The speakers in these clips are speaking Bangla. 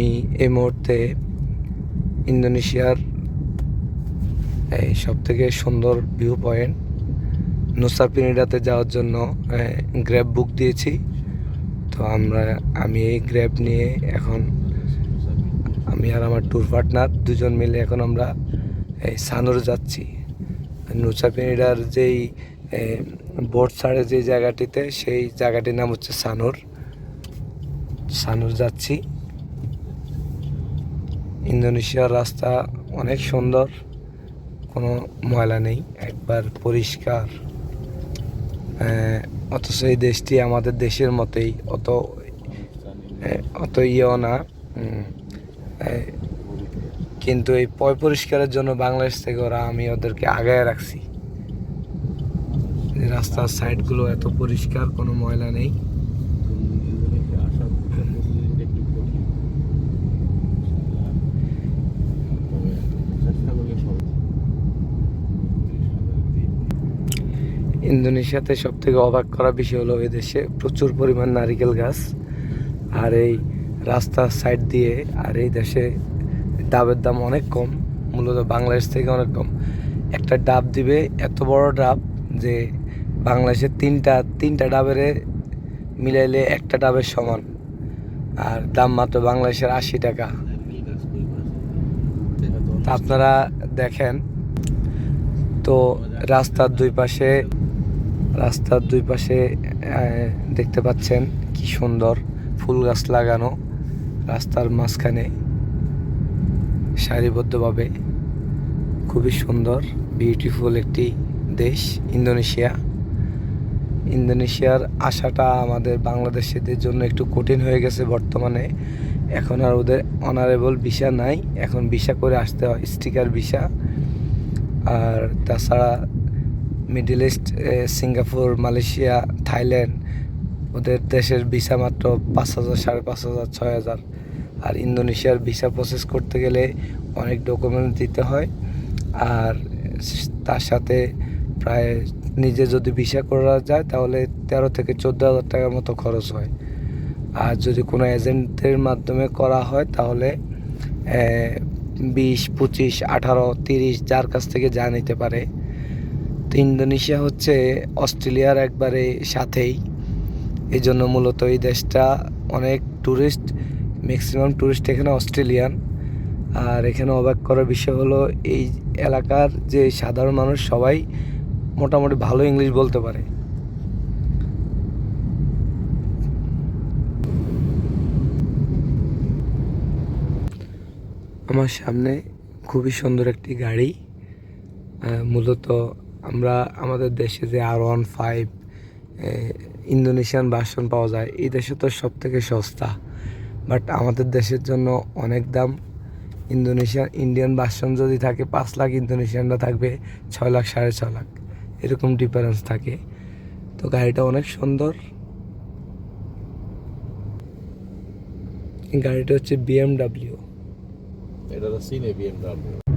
আমি এই মুহূর্তে ইন্দোনেশিয়ার এই সব থেকে সুন্দর ভিউ পয়েন্ট নুসা পিনিডাতে যাওয়ার জন্য গ্র্যাব বুক দিয়েছি। তো আমরা, আমি এই গ্র্যাব নিয়ে এখন আমি আর আমার ট্যুর পার্টনার দুজন মিলে এখন আমরা, এই সানুর যাচ্ছি। নুসা পিনিডার যেই বোট ছাড়ে যে জায়গাটিতে, সেই জায়গাটির নাম হচ্ছে সানুর। সানুর যাচ্ছি। ইন্দোনেশিয়ার রাস্তা অনেক সুন্দর, কোনো ময়লা নেই, একবার পরিষ্কার। অথচ এই দেশটি আমাদের দেশের মতোই, অত অত ইয়েও না। কিন্তু এই পয় পরিষ্কারের জন্য বাংলাদেশ থেকে ওরা, আমি ওদেরকে আগায় রাখছি। রাস্তার সাইডগুলো এত পরিষ্কার, কোনো ময়লা নেই। ইন্দোনেশিয়াতে সব থেকে অবাক করা বিষয় হলো এই দেশে প্রচুর পরিমাণ নারিকেল গাছ আর এই রাস্তার সাইড দিয়ে আর এই দেশে ডাবের দাম অনেক কম, মূলত বাংলাদেশ থেকে অনেক কম। একটা ডাব দিবে, এত বড় ডাব যে বাংলাদেশের তিনটা তিনটা ডাবের মিলাইলে একটা ডাবের সমান। আর দাম মাত্র বাংলাদেশের আশি টাকা। আপনারা দেখেন, তো রাস্তার দুই পাশে রাস্তার দুই পাশে দেখতে পাচ্ছেন কি সুন্দর ফুল গাছ লাগানো। রাস্তার মাঝখানে সারিবদ্ধভাবে খুবই সুন্দর বিউটিফুল একটি দেশ, ইন্দোনেশিয়া। ইন্দোনেশিয়ার আসাটা আমাদের বাংলাদেশিদের জন্য একটু কঠিন হয়ে গেছে বর্তমানে। এখন আর ওদের অনারেবল ভিসা নাই, এখন ভিসা করে আসতে হয় স্টিকার ভিসা আর তাছাড়া middle east Singapore Malaysia Thailand ওদের দেশের ভিসা মাত্র পাঁচ হাজার, সাড়ে পাঁচ হাজার, ছয় হাজার। আর ইন্দোনেশিয়ার ভিসা প্রসেস করতে গেলে অনেক ডকুমেন্ট দিতে হয়। আর তার সাথে প্রায় নিজে যদি ভিসা করা যায়, তাহলে তেরো থেকে চোদ্দ হাজার টাকার মতো খরচ হয়। আর যদি কোনো এজেন্টের মাধ্যমে করা হয়, তাহলে বিশ, পঁচিশ, আঠারো, তিরিশ, যার কাছ থেকে যা নিতে পারে তো ইন্দোনেশিয়া হচ্ছে অস্ট্রেলিয়ার একবারে সাথেই। এই জন্য মূলত এই দেশটা অনেক ট্যুরিস্ট ম্যাক্সিমাম ট্যুরিস্ট এখানে অস্ট্রেলিয়ান। আর এখানে অবাক করার বিষয় হলো, এই এলাকার যে সাধারণ মানুষ সবাই মোটামুটি ভালো ইংলিশ বলতে পারে। আমার সামনে খুবই সুন্দর একটি গাড়ি মূলত আমরা আমাদের দেশে যে R one five Indonesian version পাওয়া যায়, এই দেশে তো সব থেকে সস্তা। বাট আমাদের দেশের জন্য অনেক দাম। ইন্দোনেশিয়ান ইন্ডিয়ান ভার্সন যদি থাকে, পাঁচ লাখ ইন্দোনেশিয়ানরা থাকবে, ছয় লাখ, সাড়ে ছ লাখ। এরকম ডিফারেন্স থাকে। তো গাড়িটা অনেক সুন্দর। গাড়িটা হচ্ছে BMW Era da Cine BMW.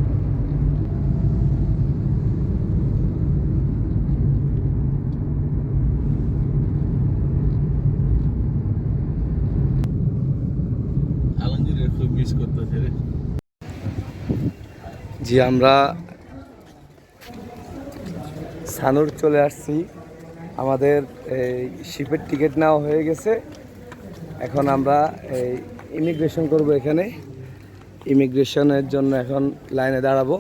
জি, আমরা সানুর চলে আসছি। আমাদের এই শিপের টিকিট নেওয়া হয়ে গেছে। এখন আমরা এই ইমিগ্রেশন করব এখানে। ইমিগ্রেশনের জন্য এখন লাইনে দাঁড়াবো।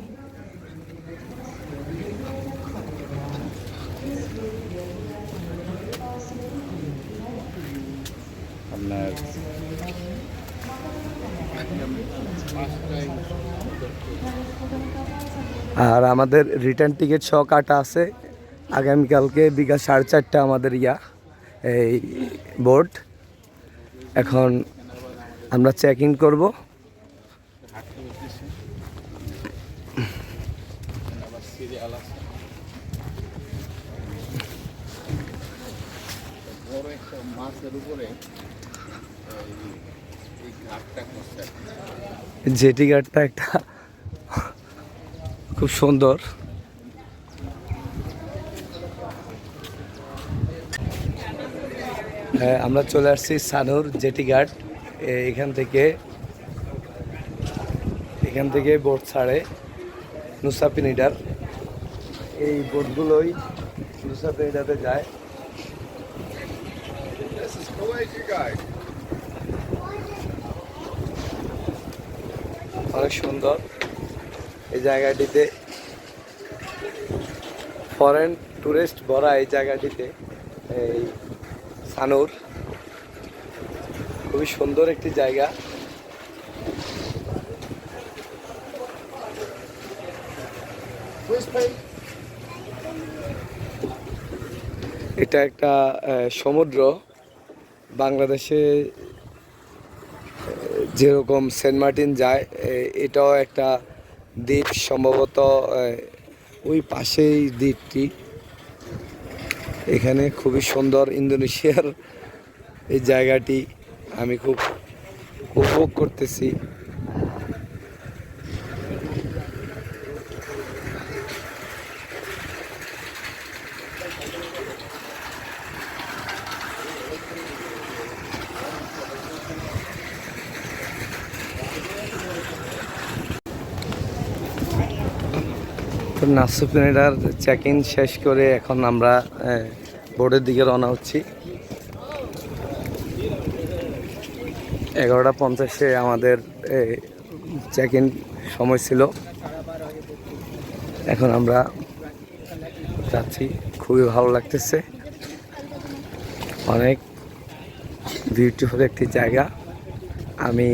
আর আমাদের রিটার্ন টিকিট সহ কাটা আছে। আগামীকালকে বিকাল সাড়ে চারটা আমাদের ইয়া, এই বোর্ড এখন আমরা চেক ইন করব। ঘাটটা জেটি গার্ডটা একটা খুব সুন্দর। হ্যাঁ আমরা চলে আসছি সানুর জেটি ঘাট। এখান থেকে এখান থেকে বোট ছাড়ে নুসাপিনিডার এই বোটগুলোই নুসাপিনিডাতে যায়. অনেক সুন্দর। এই জায়গাটিতে। ফরেন টুরিস্ট ভরা এই জায়গাটিতে, এই সানুর। খুবই সুন্দর একটি জায়গা। এটা একটা সমুদ্র। বাংলাদেশে যেরকম সেন্ট মার্টিন যায় এটাও একটা দ্বীপ সম্ভবত ওই পাশেই দ্বীপটি। এখানে খুবই সুন্দর ইন্দোনেশিয়ার এই জায়গাটি আমি খুব উপভোগ করতেছি। তো নাসুপিনেডার চেক ইন শেষ করে এখন আমরা বোর্ডের দিকে রওনা হচ্ছি। এগারোটা পঞ্চাশে আমাদের চেক ইন সময় ছিল। এখন আমরা যাচ্ছি, খুবই ভালো লাগতেছে। অনেক বিউটিফুল একটি জায়গা। আমি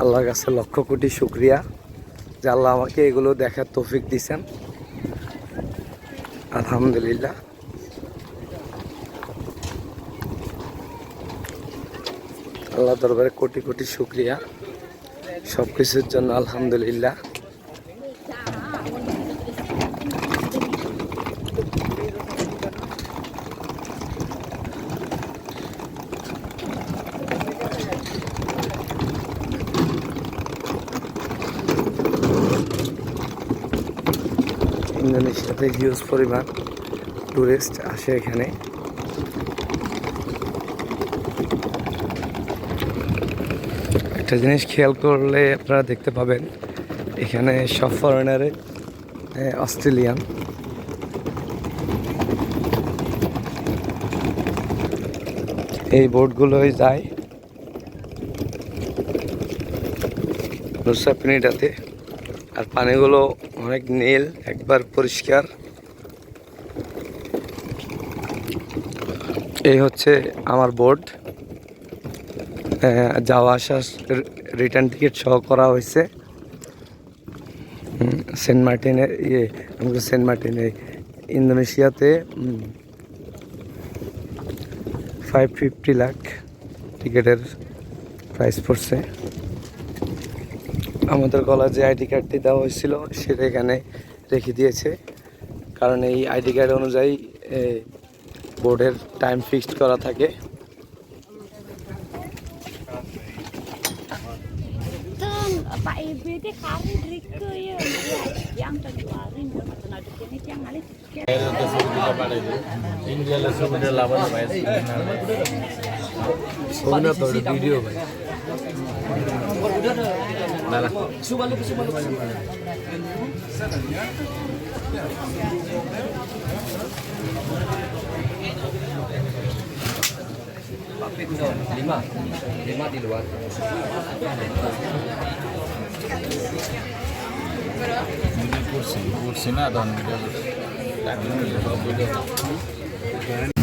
আল্লাহর কাছে লক্ষ কোটি শুক্রিয়া। যে আল্লাহ আমাকে এগুলো দেখার তৌফিক দিছেন। আলহামদুলিল্লাহ। আল্লাহ দরবারে কোটি কোটি শুক্রিয়া। সব কিছুর জন্য আলহামদুলিল্লাহ। ইন্দোনেশিয়াতে হিউজ পরিমাণ টুরিস্ট আসে এখানে। একটা জিনিস খেয়াল করলে আপনারা দেখতে পাবেন, এখানে সব ফরেনারে অস্ট্রেলিয়ান। এই বোটগুলোই যায়। নুসাপিনিটাতে আর পানিগুলো অনেক নীল, একবার পরিষ্কার। এই হচ্ছে আমার বোর্ড যাওয়া আসা রিটার্ন টিকিট সহ করা হয়েছে। সেন্ট মার্টিনের ইয়ে আমাকে সেন্ট মার্টিনে, ইন্দোনেশিয়াতে ফাইভ ফিফটি লাখ টিকিটের প্রাইস পড়ছে। আমাদের গলা যে আইডি কার্ডটি দেওয়া হয়েছিল সেটা এখানে রেখে দিয়েছে কারণ এই আইডি কার্ড অনুযায়ী বোর্ডের টাইম ফিক্সড করা থাকে Kan, Lima. Lima di luar. Kursi, kursi na dan. Tak boleh.